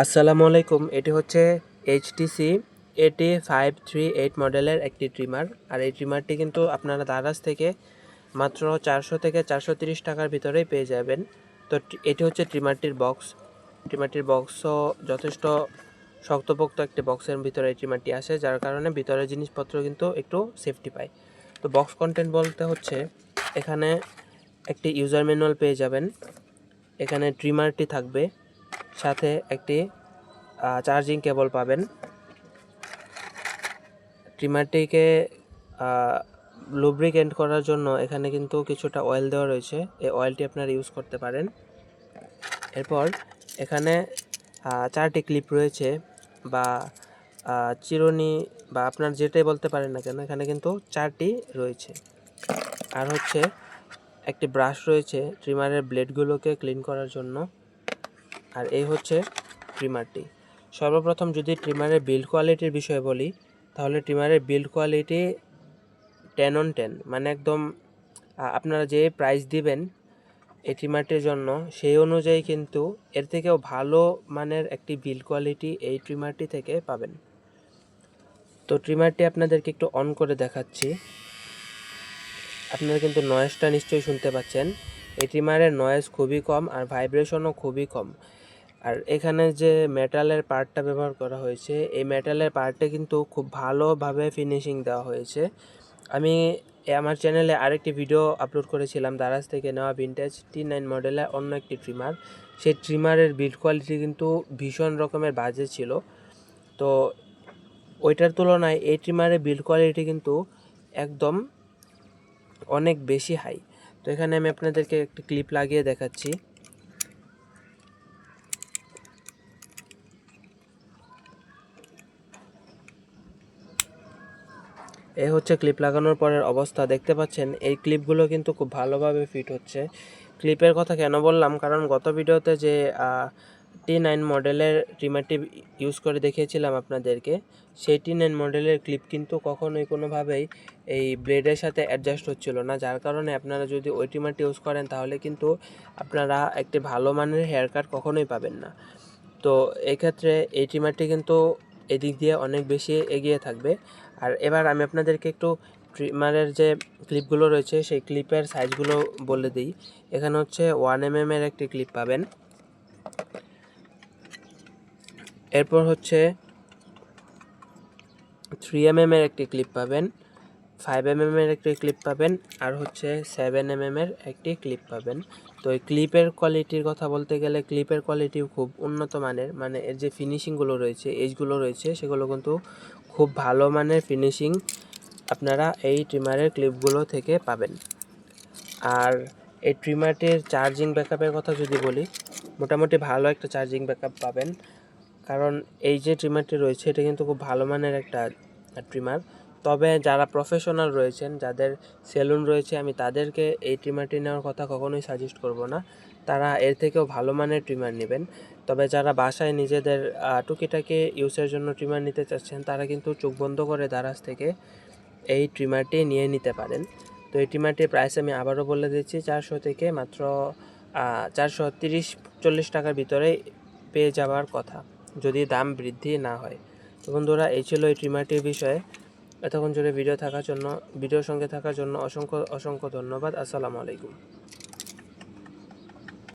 আসসালামু আলাইকুম, এটি হচ্ছে এইচটিসি এটি ফাইভ থ্রি এইট মডেলের একটি ট্রিমার আর এই ট্রিমারটি কিন্তু আপনারা দারাজ থেকে মাত্র চারশো থেকে চারশো তিরিশ টাকার ভিতরেই পেয়ে যাবেন। তো এটি হচ্ছে ট্রিমারটির বক্স ট্রিমারটির বক্সও যথেষ্ট শক্তপোক্ত একটি বক্সের ভিতরে এই ট্রিমারটি আসে, যার কারণে ভিতরের জিনিসপত্র কিন্তু একটু সেফটি পায়। তো বক্স কন্টেন্ট বলতে হচ্ছে, এখানে একটি ইউজার ম্যানুয়াল পেয়ে যাবেন। এখানে ট্রিমারটি থাকবে। সাথে একটি চার্জিং কেবল পাবেন। ট্রিমারটিকে লুব্রিকেন্ট করার জন্য এখানে কিন্তু কিছুটা অয়েল দেওয়া রয়েছে। এই অয়েলটি আপনারা ইউজ করতে পারেন। এরপর এখানে চারটি ক্লিপ রয়েছে বা চিরুনি বা আপনার যেটাই বলতে পারেন না কেন, এখানে কিন্তু চারটি রয়েছে। আর হচ্ছে একটি ব্রাশ রয়েছে ট্রিমারের ব্লেডগুলোকে ক্লিন করার জন্য। আর এই হচ্ছে ট্রিমারটি সর্বপ্রথম যদি ট্রিমারের বিল্ড কোয়ালিটির বিষয়ে বলি, তাহলে ট্রিমারের build quality ten on ten মানে একদম আপনারা যে প্রাইস দিবেন এই ট্রিমারটির জন্য, সেই অনুযায়ী কিন্তু এর থেকেও ভালো মানের একটি বিল্ড কোয়ালিটি এই ট্রিমারটি থেকে পাবেন। তো ট্রিমারটি আপনাদেরকে একটু অন করে দেখাচ্ছি। আপনারা কিন্তু নয়েজটা নিশ্চয়ই শুনতে পাচ্ছেন। এই ট্রিমারের নয়েজ খুবই কম আর ভাইব্রেশনও খুবই কম। আর এখানে যে মেটালের পার্টটা ব্যবহার করা হয়েছে, এই মেটালের পার্টে কিন্তু খুব ভালোভাবে ফিনিশিং দেওয়া হয়েছে। আমি আমার চ্যানেলে আরেকটি ভিডিও আপলোড করেছিলাম, দারাজ থেকে নেওয়া ভিনটেজ টি নাইন মডেলের অন্য একটি ট্রিমার সেই ট্রিমারের বিল্ড কোয়ালিটি কিন্তু ভীষণ রকমের বাজে ছিল। তো ওইটার তুলনায় এই ট্রিমারের বিল্ড কোয়ালিটি কিন্তু একদম অনেক বেশি হাই তো এখানে আমি আপনাদেরকে একটি ক্লিপ লাগিয়ে দেখাচ্ছি। এই হচ্ছে ক্লিপ লাগানোর পরের অবস্থা। দেখতে পাচ্ছেন, এই ক্লিপগুলো কিন্তু খুব ভালোভাবে ফিট হচ্ছে। ক্লিপের কথা কেন বললাম? কারণ গত ভিডিওতে যে টি নাইন মডেলের ট্রিমারটি ইউজ করে দেখিয়েছিলাম আপনাদেরকে, সেই টি নাইন মডেলের ক্লিপ কিন্তু কখনোই কোনোভাবেই এই ব্লেডের সাথে অ্যাডজাস্ট হচ্ছিল না। যার কারণে আপনারা যদি ওই ট্রিমারটি ইউজ করেন, তাহলে কিন্তু আপনারা একটি ভালো মানের হেয়ার কাট কখনোই পাবেন না। তো এক্ষেত্রে এই ট্রিমারটি কিন্তু এদিক দিয়ে অনেক বেশি এগিয়ে থাকবে। আর এবার আমি আপনাদেরকে একটু ট্রিমারের যে ক্লিপগুলো রয়েছে, সেই ক্লিপের সাইজগুলো বলে দিই। এখানে হচ্ছে ওয়ান এম এর একটি ক্লিপ পাবেন। এরপর হচ্ছে থ্রি এম এর একটি ক্লিপ পাবেন, ফাইভ এম এর একটি ক্লিপ পাবেন, আর হচ্ছে সেভেন এম এর একটি ক্লিপ পাবেন। তো এই ক্লিপের কোয়ালিটির কথা বলতে গেলে ক্লিপের কোয়ালিটিও খুব উন্নত মানের মানে এর যে ফিনিশিংগুলো রয়েছে, এজগুলো রয়েছে, সেগুলো কিন্তু খুব ভালো মানের ফিনিশিং আপনারা এই ট্রিমারের ক্লিপগুলো থেকে পাবেন। আর এই ট্রিমারটির চার্জিং ব্যাকআপের কথা যদি বলি, মোটামুটি ভালো একটা চার্জিং ব্যাকআপ পাবেন। কারণ এই যে ট্রিমারটি রয়েছে, এটা কিন্তু খুব ভালো মানের একটা ট্রিমার তবে যারা প্রফেশনাল রয়েছেন, যাদের সেলুন রয়েছে, আমি তাদেরকে এই ট্রিমারটি নেওয়ার কথা কখনোই সাজেস্ট করব না। তারা এর থেকেও ভালো মানের ট্রিমার নেবেন। তবে যারা বাসায় নিজেদের টুকিটাকি ইউজের জন্য ট্রিমার নিতে চাচ্ছেন, তারা কিন্তু চোখ বন্ধ করে দারাজ থেকে এই ট্রিমারটি নিয়ে নিতে পারেন। তো এই ট্রিমারটির প্রাইস আমি আবারও বলে দিচ্ছি, চারশো থেকে মাত্র চারশো তিরিশ চল্লিশ টাকার ভিতরে পেয়ে যাওয়ার কথা, যদি দাম বৃদ্ধি না হয়। তো বন্ধুরা, এই ছিল এই ট্রিমারটির বিষয়ে। এতক্ষণ জুড়ে ভিডিও থাকার জন্য ভিডিওর সঙ্গে থাকার জন্য অসংখ্য অসংখ্য ধন্যবাদ। আসসালামু আলাইকুম।